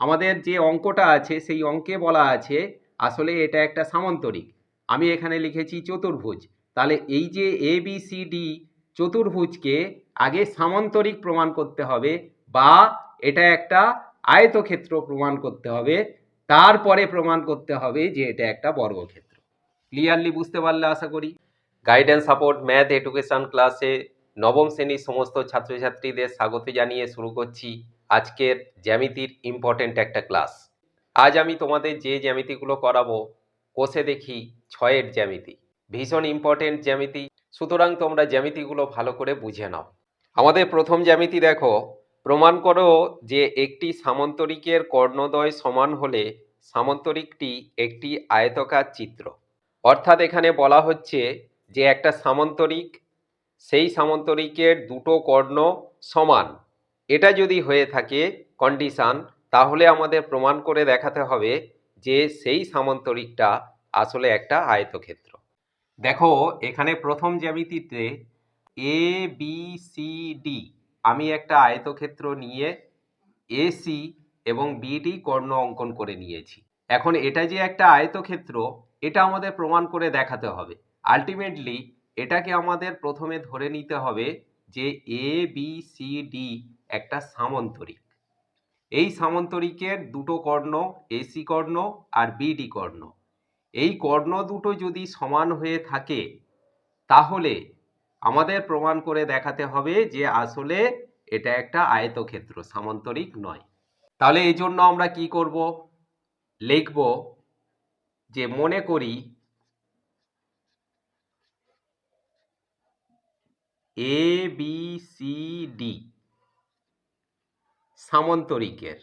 আমাদের যে অঙ্কটা আছে, সেই অঙ্কে বলা আছে, আসলে এটা একটা সামান্তরিক। আমি এখানে লিখেছি চতুর্ভুজ। তাহলে এই যে এ বি সি ডি চতুর্ভুজকে আগে সামান্তরিক প্রমাণ করতে হবে বা এটা একটা আয়তক্ষেত্র প্রমাণ করতে হবে, তারপরে প্রমাণ করতে হবে যে এটা একটা বর্গক্ষেত্র। ক্লিয়ারলি বুঝতে পারলে আশা করি? গাইডেন্স সাপোর্ট ম্যাথ এডুকেশন ক্লাসে নবম শ্রেণির সমস্ত ছাত্রছাত্রীদের স্বাগত জানিয়ে শুরু করছি। আজকের জ্যামিতির ইম্পর্ট্যান্ট একটা ক্লাস আজ আমি তোমাদের যে জ্যামিতিগুলো করাবো, কোষে দেখি ছয়ের জ্যামিতি। ভীষণ ইম্পর্ট্যান্ট জ্যামিতি। সুতরাং তোমরা জ্যামিতিগুলো ভালো করে বুঝে নাও। আমাদের প্রথম জ্যামিতি দেখো। প্রমাণ করো যে একটি সামান্তরিকের কর্ণদ্বয় সমান হলে সামান্তরিকটি একটি আয়তকার চিত্র। অর্থাৎ এখানে বলা হচ্ছে যে একটা সামান্তরিক, সেই সামান্তরিকের দুটো কর্ণ সমান। এটা যদি হয়ে থাকে কন্ডিশান তাহলে আমাদের প্রমাণ করে দেখাতে হবে যে সেই সামান্তরিকটা আসলে একটা আয়তক্ষেত্র। দেখো, এখানে প্রথম জ্যামিতিতে এ বি সি ডি আমি একটা আয়তক্ষেত্র নিয়ে এসি এবং বিডি কর্ণ অঙ্কন করে নিয়েছি। এখন এটা যে একটা আয়তক্ষেত্র, এটা আমাদের প্রমাণ করে দেখাতে হবে। আলটিমেটলি এটাকে আমাদের প্রথমে ধরে নিতে হবে যে এ বি সি ডি একটা সামন্তরিক। এই সামান্তরিকের দুটো কর্ণ এসি কর্ণ আর বিডি কর্ণ। এই কর্ণ দুটো যদি সমান হয়ে থাকে, তাহলে আমাদের প্রমাণ করে দেখাতে হবে যে আসলে এটা একটা আয়তক্ষেত্র, সামান্তরিক নয়। তাহলে এই জন্য আমরা কি করব? লিখব যে মনে করি এ, বি, সি, ডি সামান্তরিকের।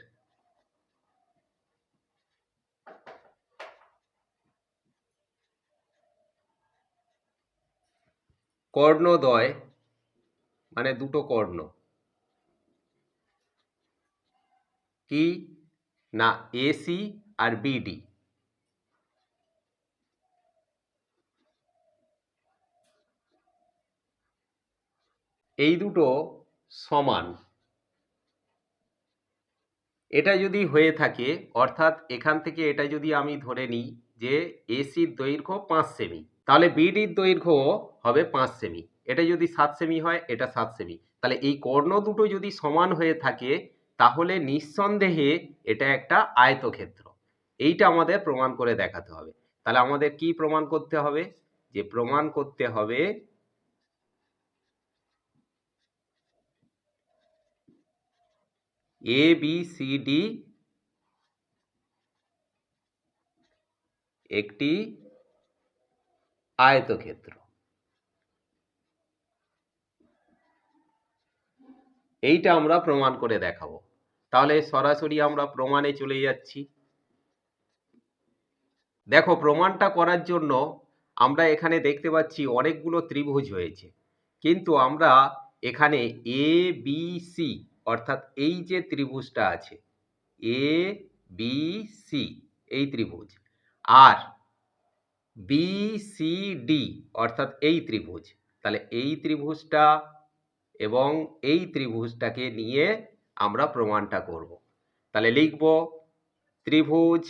কর্ণদ্বয় মানে দুটো কর্ণ। কি? না এসি আর বিডি এই দুটো সমান। এটা যদি হয়ে থাকে, অর্থাৎ এখান থেকে এটা যদি আমি ধরে নিই যে এসির দৈর্ঘ্য পাঁচ সেমি তাহলে বিডির দৈর্ঘ্য হবে পাঁচ সেমি এটা যদি সাত সেমি হয়, এটা সাত সেমি তাহলে এই কর্ণ দুটো যদি সমান হয়ে থাকে, তাহলে নিঃসন্দেহে এটা একটা আয়তক্ষেত্র, এইটা আমাদের প্রমাণ করে দেখাতে হবে, তাহলে আমাদের কি প্রমাণ করতে হবে, যে প্রমাণ করতে হবে এ বি সি ডি একটি আয়তক্ষেত্র। এইটা আমরা প্রমাণ করে দেখাবো। তাহলে সরাসরি আমরা প্রমাণে চলে যাচ্ছি। দেখো, প্রমাণটা করার জন্য আমরা এখানে দেখতে পাচ্ছি অনেকগুলো ত্রিভুজ হয়েছে। কিন্তু আমরা এখানে এ বি সি অর্থাৎ এই যে ত্রিভুজটা আছে এ বি সি এই ত্রিভুজ। আর বি সি ডি অর্থাৎ এই ত্রিভুজ। তাহলে এই ত্রিভুজটা এবং এই ত্রিভুজটাকে নিয়ে আমরা প্রমাণটা করব। তাহলে লিখব, ত্রিভুজ,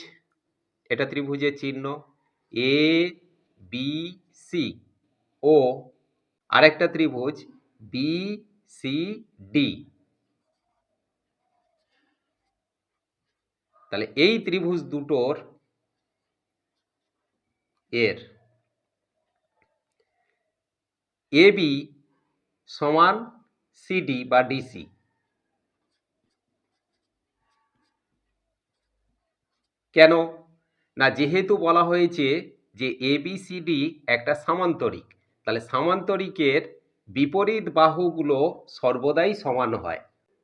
এটা ত্রিভুজের চিহ্ন এ বি সি ও আরেকটা ত্রিভুজ বি সি ডি তাহলে এই ত্রিভুজ দুটোর এর এ বি সমান সিডি বা ডিসি কেন? না, যেহেতু বলা হয়েছে যে এ এবিসিডি একটা সামান্তরিক, তাহলে সামান্তরিকের বিপরীত বাহুগুলো সর্বদাই সমান হয়।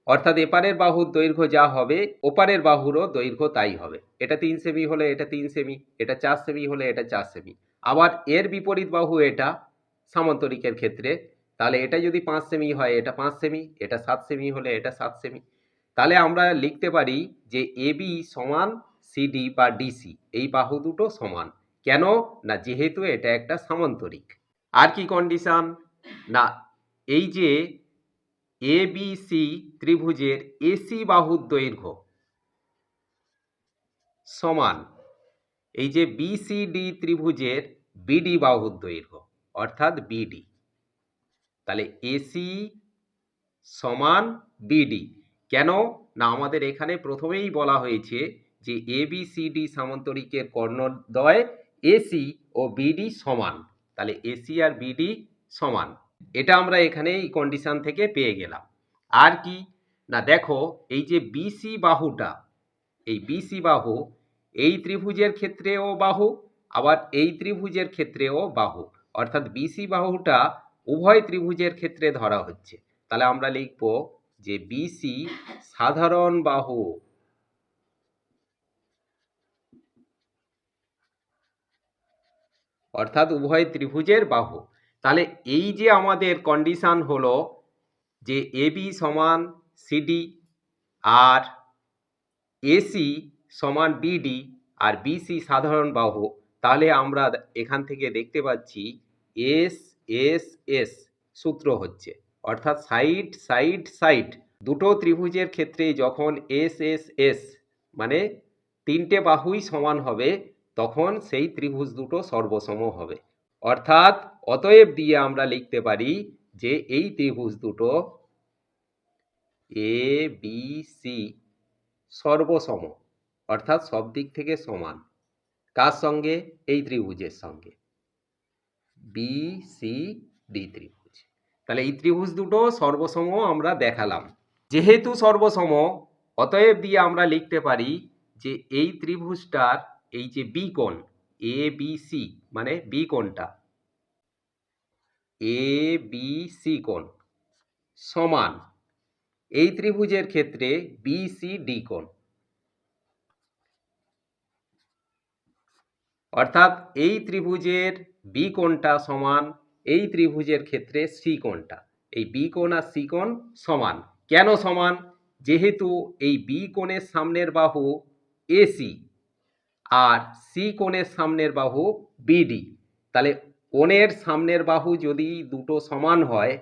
অর্থাৎ এপারের বাহুর দৈর্ঘ্য যা হবে, ওপারের বাহুরও দৈর্ঘ্য তাই হবে। এটা তিন সেমি হলে এটা তিন সেমি এটা চার সেমি হলে এটা চার সেমি আবার এর বিপরীত বাহু এটা সামান্তরিকের ক্ষেত্রে, তাহলে এটা যদি পাঁচ সেমি হয়, এটা পাঁচ সেমি এটা সাত সেমি হলে এটা সাত সেমি তাহলে আমরা লিখতে পারি যে এবি সমান সিডি বা ডিসি এই বাহু দুটো সমান। কেন? না, যেহেতু এটা একটা সামান্তরিক। আর কি কন্ডিশন না, এই যে এ বি সি ত্রিভুজের এসি বাহুর দৈর্ঘ্য সমান এই যে বিসিডি ত্রিভুজের বিডি বাহুর দৈর্ঘ্য, অর্থাৎ বিডি তাহলে এসি সমান বিডি কেন? না, আমাদের এখানে প্রথমেই বলা হয়েছে যে এবিসিডি সামান্তরিকের কর্ণদ্বয় এসি ও বিডি সমান। তাহলে এসি আর বিডি সমান। এটা আমরা এখানে এই কন্ডিশন থেকে পেয়ে গেলাম। আর কি? না, দেখো, এই যে বিসি বাহুটা, এই বিসি বাহু, এই ত্রিভুজের ক্ষেত্রেও বাহু, আবার এই ত্রিভুজের ক্ষেত্রেও বাহু। অর্থাৎ বিসি বাহুটা উভয় ত্রিভুজের ক্ষেত্রে ধরা হচ্ছে। তাহলে আমরা লিখব যে বিসি সাধারণ বাহু। অর্থাৎ উভয় ত্রিভুজের বাহু। তাহলে এই যে আমাদের কন্ডিশন হলো যে এবি সমান সিডি আর এসি সমান বিডি আর বিসি সাধারণ বাহু, তাহলে আমরা এখান থেকে দেখতে পাচ্ছি এস এস এস সূত্র হচ্ছে। অর্থাৎ সাইড সাইড সাইড দুটো ত্রিভুজের ক্ষেত্রে যখন এস এস এস মানে তিনটে বাহুই সমান হবে, তখন সেই ত্রিভুজ দুটো সর্বসম হবে। অর্থাৎ অতএব দিয়ে আমরা লিখতে পারি যে এই ত্রিভুজ দুটো এ বি সি সর্বসম, অর্থাৎ সব দিক থেকে সমান। কার সঙ্গে? এই ত্রিভুজের সঙ্গে। বি সি ডি ত্রিভুজ। তাহলে এই ত্রিভুজ দুটো সর্বসম আমরা দেখালাম। যেহেতু সর্বসম, অতএব দিয়ে আমরা লিখতে পারি যে এই ত্রিভুজটার এই যে বি কোণ এ বি সি মানে বি কোণটা এ বি সি কোণ। সমান। এই ত্রিভুজের ক্ষেত্রে বি সি ডি কোণ। অর্থাৎ এই ত্রিভুজের বি কোণটা সমান, এই ত্রিভুজের ক্ষেত্রে সি কোণটা। এই বি কোণ আর সি কোণ সমান। কেন সমান? যেহেতু এই বি কোণের সামনের বাহু এসি আর সি কোণের সামনের বাহু বিডি তাহলে কোণের সামনের বাহু যদি দুটো সমান হয়,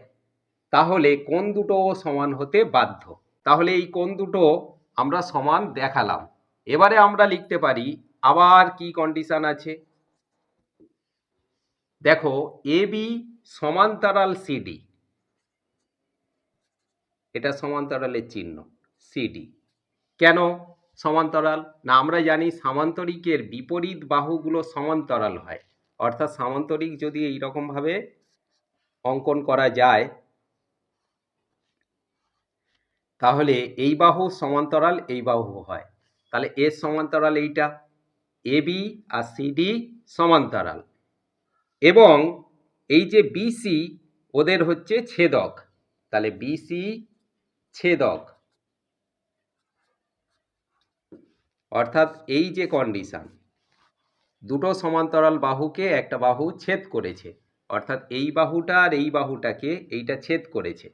তাহলে কোন দুটো সমান হতে বাধ্য। তাহলে এই কোন দুটো আমরা সমান দেখালাম। এবারে আমরা লিখতে পারি, আবার কি কন্ডিশন আছে? দেখো এ বি সমান্তরাল সিডি এটা সমান্তরালের চিহ্ন সিডি কেন সমান্তরাল? না, আমরা জানি সামান্তরিকের বিপরীত বাহুগুলো সমান্তরাল হয়। অর্থাৎ সামান্তরিক যদি এইরকমভাবে অঙ্কন করা যায়, তাহলে এই বাহু সমান্তরাল এই বাহু হয়। তাহলে এর সমান্তরাল এইটা এ বি আর সিডি সমান্তরাল। এবং এই যে বিসি ওদের হচ্ছে ছেদক। তাহলে বিসি ছেদক। অর্থাৎ এই যে কন্ডিশন দুটো সমান্তরাল বাহুকে একটা বাহু ছেদ করেছে। অর্থাৎ এই বাহুটা আর এই বাহুটাকে এইটা ছেদ করেছে।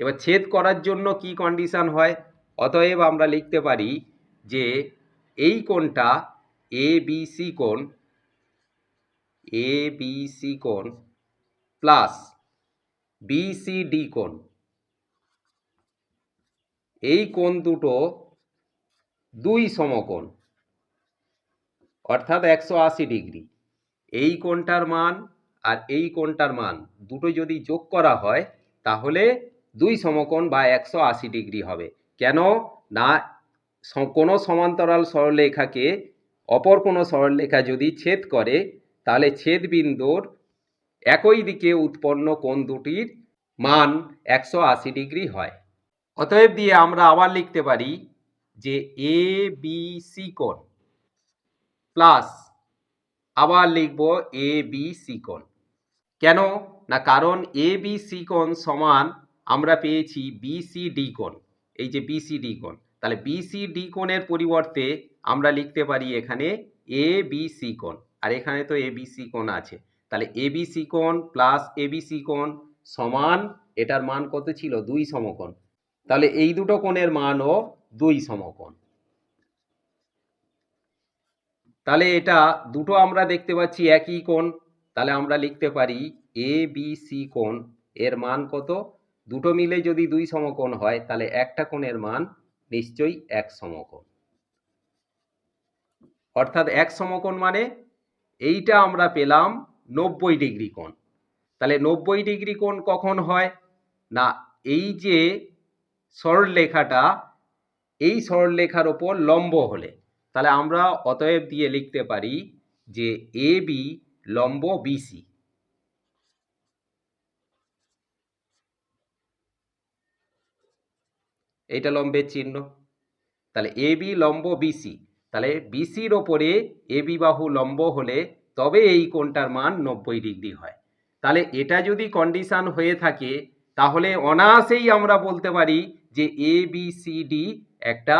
এবার ছেদ করার জন্য কি কন্ডিশন হয়? অতএব আমরা লিখতে পারি যে এই কোণটা এ বি সি কোণ এ বি কোণ প্লাস বি সি ডি কোণ। এই কোণ দুটো দুই সমকোণ। অর্থাৎ একশো আশি ডিগ্রি। এই কোণটার মান আর এই কোণটার মান দুটো যদি যোগ করা হয়, তাহলে দুই সমকোণ বা একশো আশি ডিগ্রি হবে। কেন? না কোনো সমান্তরাল সরলরেখাকে অপর কোনো সরলরেখা যদি ছেদ করে, তাহলে ছেদ বিন্দুর একই দিকে উৎপন্ন কোণ দুটির মান একশো আশি ডিগ্রি হয়। অতএব দিয়ে আমরা আবার লিখতে পারি যে এ বি সি কোণ প্লাস আবার লিখব এ বি সি কোণ। কেন? না, কারণ এ বি সি কোণ সমান আমরা পেয়েছি বি সি ডি কোণ। এই যে বি সি ডি কোণ। তাহলে বি সি ডি কোণের পরিবর্তে আমরা লিখতে পারি এখানে এ বি সি কোণ। আর এখানে তো এ বি সি কোণ আছে। তাহলে এ বি সি কোণ প্লাস এ বি সি কোণ সমান এটার মান কত ছিল? দুই সমকোণ। তাহলে এই দুটো কোণের মানও দুই সমকোণ। তাহলে এটা দুটো আমরা দেখতে পাচ্ছি একই কোণ, তাহলে আমরা লিখতে পারি এ বি সি কোণ, এর মান কত? দুটো মিলে যদি দুই সমকোণ হয়, তাহলে একটা কোণের মান নিশ্চয়ই এক সমকোণ। অর্থাৎ এক সমকোণ মানে এইটা আমরা পেলাম নব্বই ডিগ্রি কোণ। তাহলে নব্বই ডিগ্রি কোণ কখন হয়? না, এই যে সরলরেখাটা, এই সরলরেখার ওপর লম্ব হলে। তাহলে আমরা অতএব দিয়ে লিখতে পারি যে এ বি লম্ব বিসি এইটা লম্বের চিহ্ন। তাহলে এ বি লম্ব বিসি তাহলে বিসির ওপরে এ বি বাহু লম্ব হলে তবে এই কোণটার মান নব্বই ডিগ্রি হয়। তাহলে এটা যদি কন্ডিশন হয়ে থাকে, তাহলে অনায়াসেই আমরা বলতে পারি যে এ বি সি ডি একটা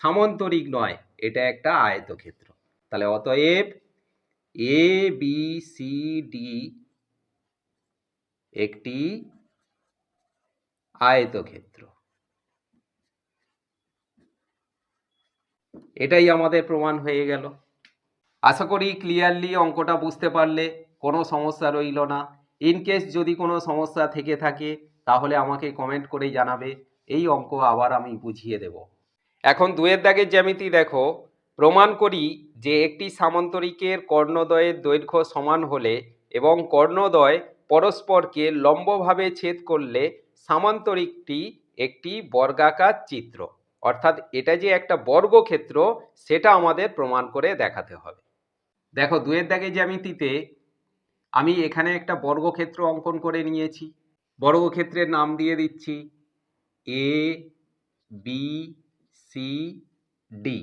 সামন্তরিক নয়। এটা একটা আয়তক্ষেত্র। তাহলে অতএব এ বি সি ডি একটি আয়তক্ষেত্র। এটাই আমাদের প্রমাণ হয়ে গেল। আশা করি ক্লিয়ারলি অঙ্কটা বুঝতে পারলে কোনো সমস্যা রইল না। ইন কেস যদি কোনো সমস্যা থেকে থাকে, তাহলে আমাকে কমেন্ট করে জানাবে। এই অঙ্ক আবার আমি বুঝিয়ে দেব। এখন দুয়ের দাগের জ্যামিতি দেখো। প্রমাণ করি যে একটি সামান্তরিকের কর্ণদ্বয়ের দৈর্ঘ্য সমান হলে এবং কর্ণদ্বয় পরস্পরকে লম্বভাবে ছেদ করলে সামান্তরিকটি একটি বর্গাকার চিত্র। অর্থাৎ এটা যে একটা বর্গক্ষেত্র, সেটা আমাদের প্রমাণ করে দেখাতে হবে। দেখো, দুয়ের দাগে জ্যামিতিতে আমি এখানে একটা বর্গক্ষেত্র অঙ্কন করে নিয়েছি। বর্গক্ষেত্রের নাম দিয়ে দিচ্ছি। A, B C, D.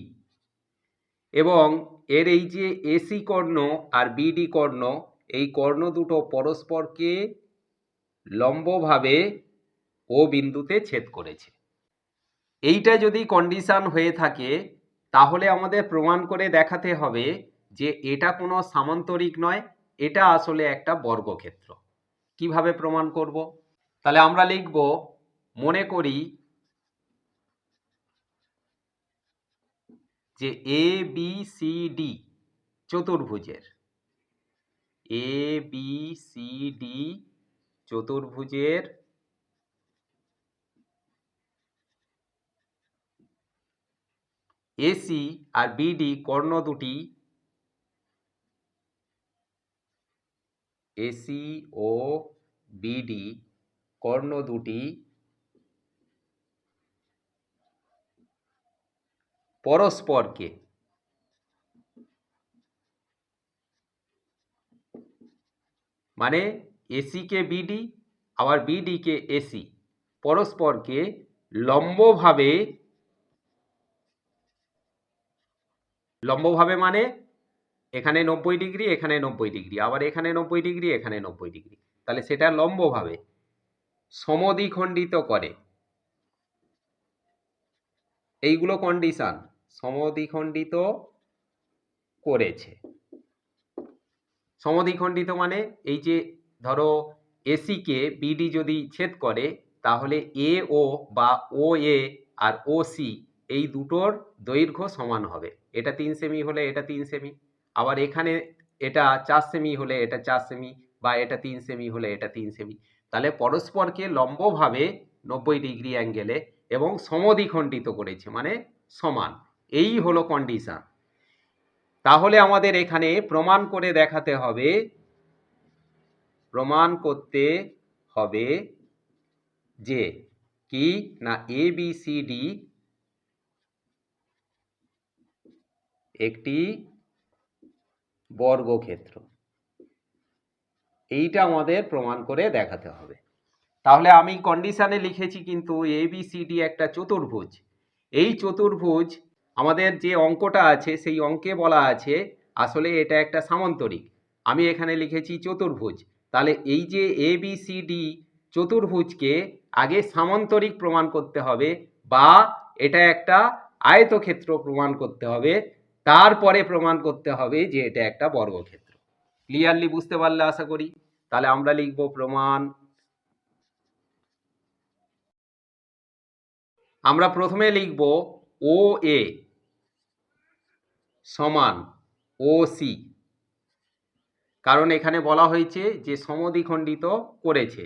এবং এর এই যে এসি কর্ণ আর বিডি কর্ণ, এই কর্ণ দুটো পরস্পরকে লম্বভাবে ও বিন্দুতে ছেদ করেছে। এইটা যদি কন্ডিশন হয়ে থাকে, তাহলে আমাদের প্রমাণ করে দেখাতে হবে যে এটা কোনো সামান্তরিক নয়, এটা আসলে একটা বর্গক্ষেত্র। কীভাবে প্রমাণ করব? তাহলে আমরা লিখব, মনে করি যে এ বি সি ডি চতুর্ভুজের। এ বি সি ডি চতুর্ভুজের এসি আর বিডি কর্ণ দুটি এসি ও বিডি কর্ণ দুটি পরস্পরকে। মানে এসিকে বিডি আবার বিডিকে এসি পরস্পরকে লম্বভাবে লম্বভাবে মানে এখানে নব্বই ডিগ্রি, এখানে নব্বই ডিগ্রি, আবার এখানে নব্বই ডিগ্রি, এখানে নব্বই ডিগ্রি। তাহলে সেটা লম্বভাবে সমদ্বিখণ্ডিত করে। এইগুলো কন্ডিশন সমদ্বিখণ্ডিত করেছে। সমদ্বিখণ্ডিত মানে এই যে ধরো এসিকে বিডি যদি ছেদ করে, তাহলে এ ও বা ও এ আর ও সি এই দুটোর দৈর্ঘ্য সমান হবে। এটা তিন সেমি হলে এটা তিন সেমি আবার এখানে এটা চার সেমি হলে এটা চার সেমি বা এটা তিন সেমি হলে এটা তিন সেমি তাহলে পরস্পরকে লম্বভাবে নব্বই ডিগ্রি অ্যাঙ্গেলে এবং সমদ্বিখণ্ডিত করেছে মানে সমান। এই হলো কন্ডিশন তাহলে আমাদের এখানে প্রমাণ করে দেখাতে হবে, প্রমাণ করতে হবে যে কি না এ বি সি ডি একটি বর্গক্ষেত্র। এইটা আমাদের প্রমাণ করে দেখাতে হবে। তাহলে আমি কন্ডিশনে লিখেছি কিন্তু এ বি সি ডি একটা চতুর্ভুজ। এই চতুর্ভুজ আমাদের যে অঙ্কটা আছে, সেই অঙ্কে বলা আছে, আসলে এটা একটা সামান্তরিক। আমি এখানে লিখেছি চতুর্ভুজ। তাহলে এই যে এ বি সি ডি চতুর্ভুজকে আগে সামান্তরিক প্রমাণ করতে হবে বা এটা একটা আয়তক্ষেত্র প্রমাণ করতে হবে, তারপরে প্রমাণ করতে হবে যে এটা একটা বর্গক্ষেত্র। ক্লিয়ারলি বুঝতে পারলে আশা করি। তাহলে আমরা লিখব প্রমাণ। আমরা প্রথমে লিখব ও এ সমান ও সি কারণ এখানে বলা হয়েছে যে সমদ্বিখণ্ডিত করেছে।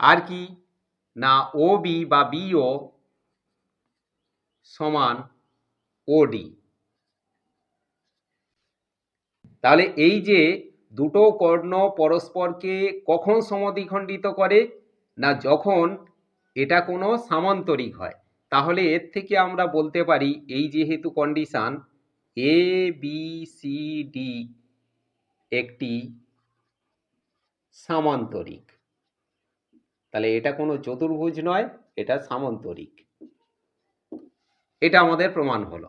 আর কি? না ও বি বা বিও সমান ওডি তাহলে এই যে দুটো কর্ণ পরস্পরকে কখন সমদ্বিখণ্ডিত করে? না, যখন এটা কোনো সামান্তরিক হয়। তাহলে এর থেকে আমরা বলতে পারি এই যেহেতু condition A B C D একটি সামান্তরিক। তাহলে এটা কোনো চতুর্ভুজ নয়, এটা সামান্তরিক। এটা আমাদের প্রমাণ হলো।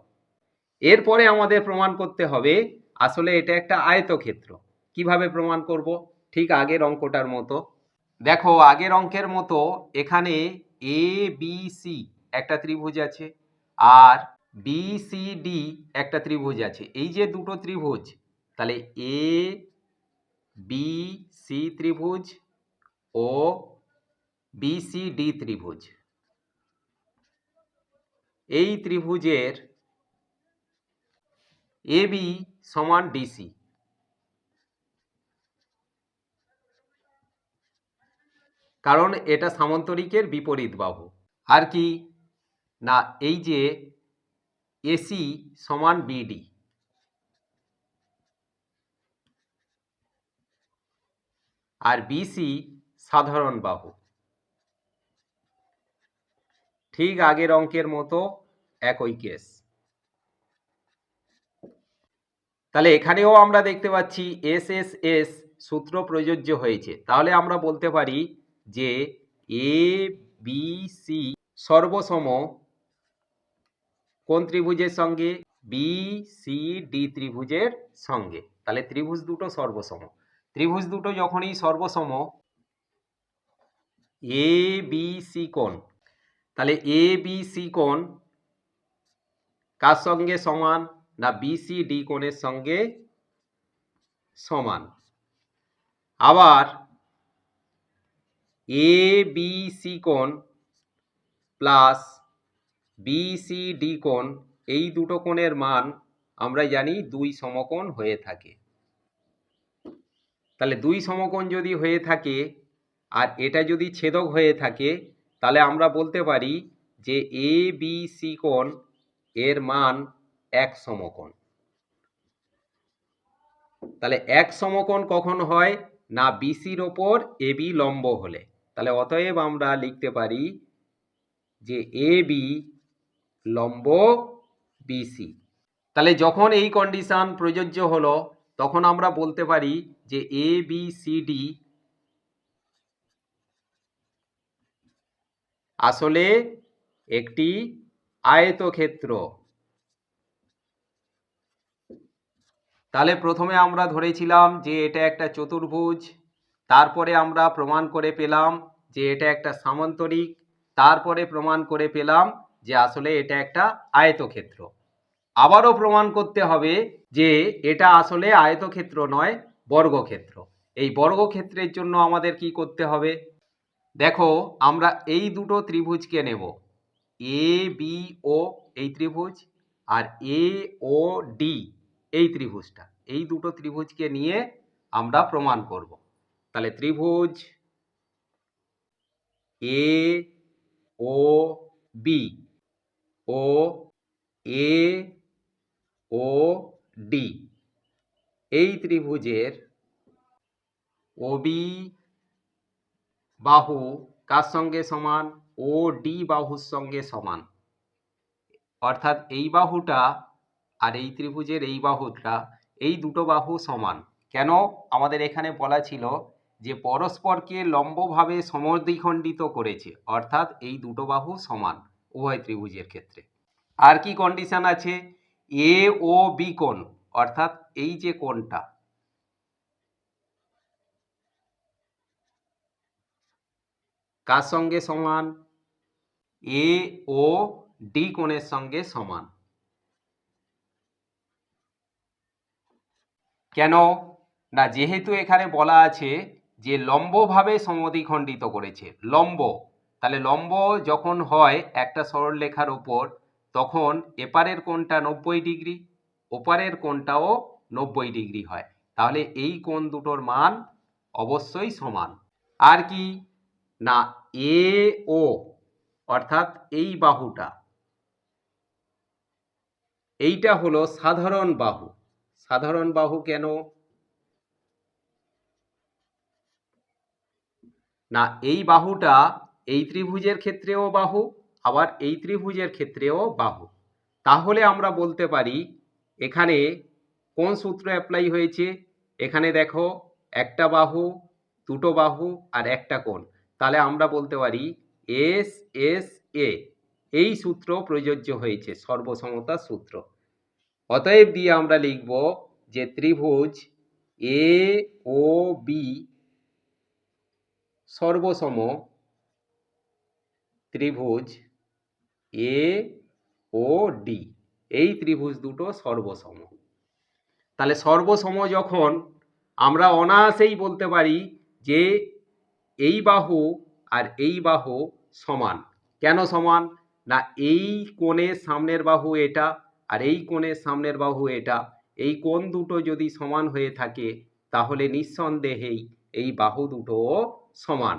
এরপরে আমাদের প্রমাণ করতে হবে, আসলে এটা একটা আয়তক্ষেত্র। কীভাবে প্রমাণ করব? ঠিক আগের অঙ্কটার মতো। দেখো, আগের অঙ্কের মতো এখানে এ বি সি একটা ত্রিভুজ আছে, আর বি সি ডি একটা ত্রিভুজ আছে। এই যে দুটো ত্রিভুজ, তাহলে এ বি সি ত্রিভুজ ও বি সি ডি ত্রিভুজ। এই ত্রিভুজের এ বি সমান ডিসি কারণ এটা সামন্তরিকের বিপরীত বাহু। আর কি? না, এই যে এসি সমান বিডি আর বিসি সাধারণ বাহু। ঠিক আগের অঙ্কের মতো একই কেস তাহলে এখানেও আমরা দেখতে পাচ্ছি এস এস এস সূত্র প্রযোজ্য হয়েছে। তাহলে আমরা বলতে পারি যে এ বি সি সর্বসম কোন ত্রিভুজের সঙ্গে? বি সি ডি ত্রিভুজের সঙ্গে। তাহলে ত্রিভুজ দুটো সর্বসম। ত্রিভুজ দুটো যখনই সর্বসম এ বি সি কোণ। তাহলে এ বি সি কোণ কার সঙ্গে সমান না বি সি ডি কোণের সঙ্গে সমান? আবার এ বি সি কোণ প্লাস বিসি ডি কোণ, এই দুটো কোণের মান আমরা জানি দুই সমকোণ হয়ে থাকে। তাহলে দুই সমকোণ যদি হয়ে থাকে আর এটা যদি ছেদক হয়ে থাকে, তাহলে আমরা বলতে পারি যে এ বি সি কোণ এর মান এক সমকোণ। তাহলে এক সমকোণ কখন হয়? না বিসির ওপর এ বি লম্ব হলে। তাহলে অতএব আমরা লিখতে পারি যে এ বি লম্ব বিসি তাহলে যখন এই কন্ডিশন প্রযোজ্য হলো, তখন আমরা বলতে পারি যে এ বি সি ডি আসলে একটি আয়তক্ষেত্র। তাহলে প্রথমে আমরা ধরেছিলাম যে এটা একটা চতুর্ভুজ, তারপরে আমরা প্রমাণ করে পেলাম যে এটা একটা সামান্তরিক, তারপরে প্রমাণ করে পেলাম যে আসলে এটা একটা আয়তক্ষেত্র। আবারও প্রমাণ করতে হবে যে এটা আসলে আয়তক্ষেত্র নয়, বর্গক্ষেত্র। এই বর্গক্ষেত্রের জন্য আমাদের কি করতে হবে? দেখো, আমরা এই দুটো ত্রিভুজকে নেব। এ বি ও এই ত্রিভুজ আর এ ও ডি এই ত্রিভুজটা। এই দুটো ত্রিভুজকে নিয়ে আমরা প্রমাণ করব। তাহলে ত্রিভুজ এ ও বি ও এ ও ডি এই ত্রিভুজের ওবি বাহু কার সঙ্গে সমান? ও ডি বাহুর সঙ্গে সমান। অর্থাৎ এই বাহুটা আর এই ত্রিভুজের এই বাহুটা, এই দুটো বাহু সমান। কেন? আমাদের এখানে বলা ছিল যে পরস্পরকে লম্বভাবে সমদ্বিখণ্ডিত করেছে। অর্থাৎ এই দুটো বাহু সমান। উভয় ত্রিভুজের ক্ষেত্রে। আর কি কন্ডিশন আছে? এ ও বি কোণ, অর্থাৎ এই যে কোণটা। কার সঙ্গে সমান? এ ও ডি কোণের সঙ্গে সমান। কেন? না, যেহেতু এখানে বলা আছে যে লম্বভাবে সমদ্বিখণ্ডিত করেছে, লম্ব। তাহলে লম্ব যখন হয় একটা সরলরেখার উপর তখন এপারের কোণটা নব্বই ডিগ্রি, ওপারের কোণটাও নব্বই ডিগ্রি হয়। তাহলে এই কোণ দুটোর মান অবশ্যই সমান। আর কি? না, এ, ও, অর্থাৎ এই বাহুটা। এইটা হলো সাধারণ বাহু। সাধারণ বাহু কেন? না, এই বাহুটা এই ত্রিভুজের ক্ষেত্রেও বাহু, আবার এই ত্রিভুজের ক্ষেত্রেও বাহু। তাহলে আমরা বলতে পারি, এখানে কোন সূত্র অ্যাপ্লাই হয়েছে? এখানে দেখো, একটা বাহু, দুটো বাহু, আর একটা কোণ। তাহলে আমরা বলতে পারি এস এস এ এই সূত্র প্রযোজ্য হয়েছে, সর্বসমতা সূত্র। অতএব দিয়ে আমরা লিখব যে ত্রিভুজ এ ও বি সর্বসম ত্রিভুজ এ ও ডি এই ত্রিভুজ দুটো সর্বসম। তাহলে সর্বসম যখন আমরা অনায়াসেই বলতে পারি যে এই বাহু আর এই বাহু সমান। কেন সমান? না, এই কোণের সামনের বাহু এটা আর এই কোণের সামনের বাহু এটা। এই কোণ দুটো যদি সমান হয়ে থাকে, তাহলে নিঃসন্দেহেই এই বাহু দুটোও সমান।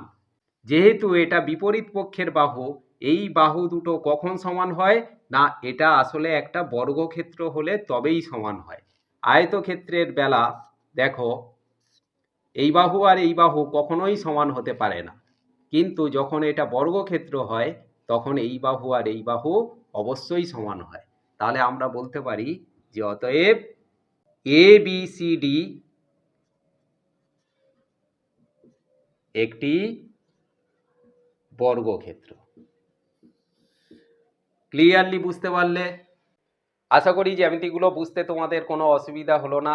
যেহেতু এটা বিপরীত পক্ষের বাহু, এই বাহু দুটো কখন সমান হয়? না, এটা আসলে একটা বর্গক্ষেত্র হলে তবেই সমান হয়। আয়তক্ষেত্রের বেলা, দেখো, এই বাহু আর এই বাহু কখনোই সমান হতে পারে না। কিন্তু যখন এটা বর্গক্ষেত্র হয়, তখন এই বাহু আর এই বাহু অবশ্যই সমান হয়। তাহলে আমরা বলতে পারি যে অতএব এ বি সি ডি একটি বর্গক্ষেত্র। ক্লিয়ারলি বুঝতে পারলে আশা করি জ্যামিতিগুলো বুঝতে তোমাদের কোনো অসুবিধা হলো না।